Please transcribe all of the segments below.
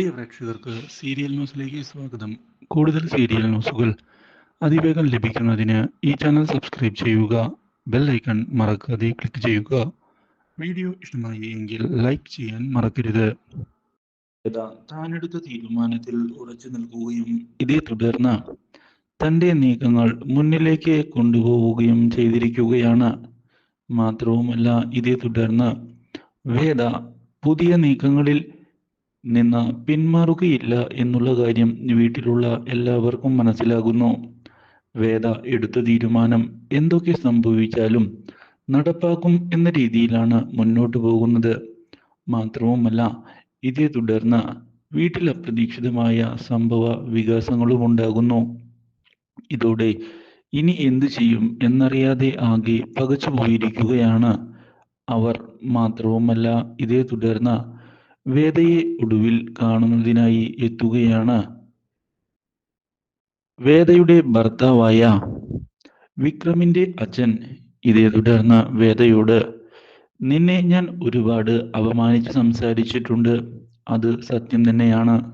പ്രിയ പ്രേക്ഷകർക്ക് സീരിയൽ ന്യൂസിലേക്ക് സ്വാഗതം. കൂടുതൽ സീരിയൽ ന്യൂസുകൾ അതിവേഗം ലഭിക്കുന്നതിന് ഈ ചാനൽ സബ്സ്ക്രൈബ് ചെയ്യുക ബെൽ ഐക്കൺ മറക്കാതെ ക്ലിക്ക് ചെയ്യുക. വീഡിയോ ഇഷ്ടമായി എങ്കിൽ ലൈക്ക് ചെയ്യാൻ മറക്കരുത്. താനെടുത്ത തീരുമാനത്തിൽ ഉറച്ചു നിൽക്കുകയും ഇതേ തുടർന്ന് തന്റെ നീക്കങ്ങൾ മുന്നിലേക്ക് കൊണ്ടുപോവുകയും ചെയ്തിരിക്കുകയാണ്. മാത്രവുമല്ല ഇതേ തുടർന്ന് വേദ പുതിയ നീക്കങ്ങളിൽ നിന്ന് പിന്മാറുകയില്ല എന്നുള്ള കാര്യം വീട്ടിലുള്ള എല്ലാവർക്കും മനസ്സിലാകുന്നു. വേദ എടുത്ത തീരുമാനം എന്തൊക്കെ സംഭവിച്ചാലും നടപ്പാക്കും എന്ന രീതിയിലാണ് മുന്നോട്ട് പോകുന്നത്. മാത്രവുമല്ല ഇതേ തുടർന്ന് വീട്ടിൽ അപ്രതീക്ഷിതമായ സംഭവ വികാസങ്ങളും ഉണ്ടാകുന്നു. ഇതോടെ ഇനി എന്തു ചെയ്യും എന്നറിയാതെ ആകെ പകച്ചു പോയിരിക്കുകയാണ് അവർ മാത്രവുമല്ല ഇതേ തുടർന്ന് വേദയെ ഒടുവിൽ കാണുന്നതിനായി എത്തുകയാണ്. വേദയുടെ ഭർത്താവായ വിക്രമിന്റെ അച്ഛൻ ഇതേ തുടർന്ന് വേദയോട് നിന്നെ ഞാൻ ഒരുപാട് അപമാനിച്ച് സംസാരിച്ചിട്ടുണ്ട്. അത് സത്യം തന്നെയാണ്.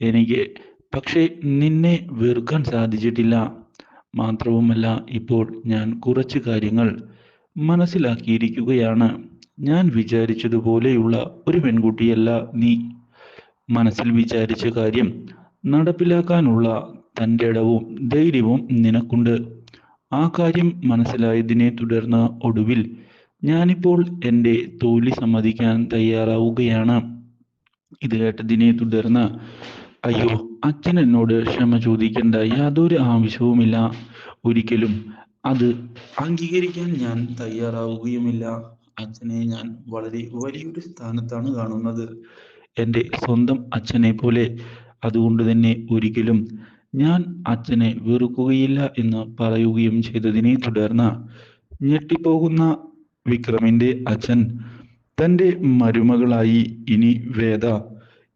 എനിക്ക് പക്ഷേ നിന്നെ വെറുക്കാൻ സാധിച്ചിട്ടില്ല. മാത്രവുമല്ല ഇപ്പോൾ ഞാൻ കുറച്ച് കാര്യങ്ങൾ മനസ്സിലാക്കിയിരിക്കുകയാണ്. ഞാൻ വിചാരിച്ചതുപോലെയുള്ള ഒരു പെൺകുട്ടിയല്ല നീ. മനസ്സിൽ വിചാരിച്ച കാര്യം നടപ്പിലാക്കാനുള്ള തന്റെ ഇടവും ധൈര്യവും നിനക്കുണ്ട്. ആ കാര്യം മനസ്സിലായതിനെ തുടർന്ന് ഒടുവിൽ ഞാനിപ്പോൾ എന്റെ തോൽവി സമ്മതിക്കാൻ തയ്യാറാവുകയാണ്. ഇത് കേട്ടതിനെ തുടർന്ന് അയ്യോ അച്ഛൻ എന്നോട് ക്ഷമ ചോദിക്കേണ്ട യാതൊരു ആവശ്യവുമില്ല. ഒരിക്കലും അത് അംഗീകരിക്കാൻ ഞാൻ തയ്യാറാവുകയുമില്ല. അച്ഛനെ ഞാൻ വളരെ വലിയൊരു സ്ഥാനത്താണ് കാണുന്നത്. എന്റെ സ്വന്തം അച്ഛനെ പോലെ അതുകൊണ്ട് തന്നെ ഒരിക്കലും ഞാൻ അച്ഛനെ വെറുക്കുകയില്ല എന്ന് പറയുകയും ചെയ്തതിനെ തുടർന്ന് ഞെട്ടിപ്പോകുന്ന വിക്രമിന്റെ അച്ഛൻ തന്റെ മരുമകളായി ഇനി വേദ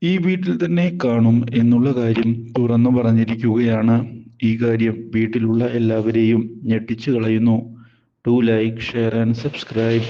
ഈ വീട്ടിൽ തന്നെ കാണും എന്നുള്ള കാര്യം തുറന്നു പറഞ്ഞിരിക്കുകയാണ്. ഈ കാര്യം വീട്ടിലുള്ള എല്ലാവരെയും ഞെട്ടിച്ചു കളയുന്നു. To like share and subscribe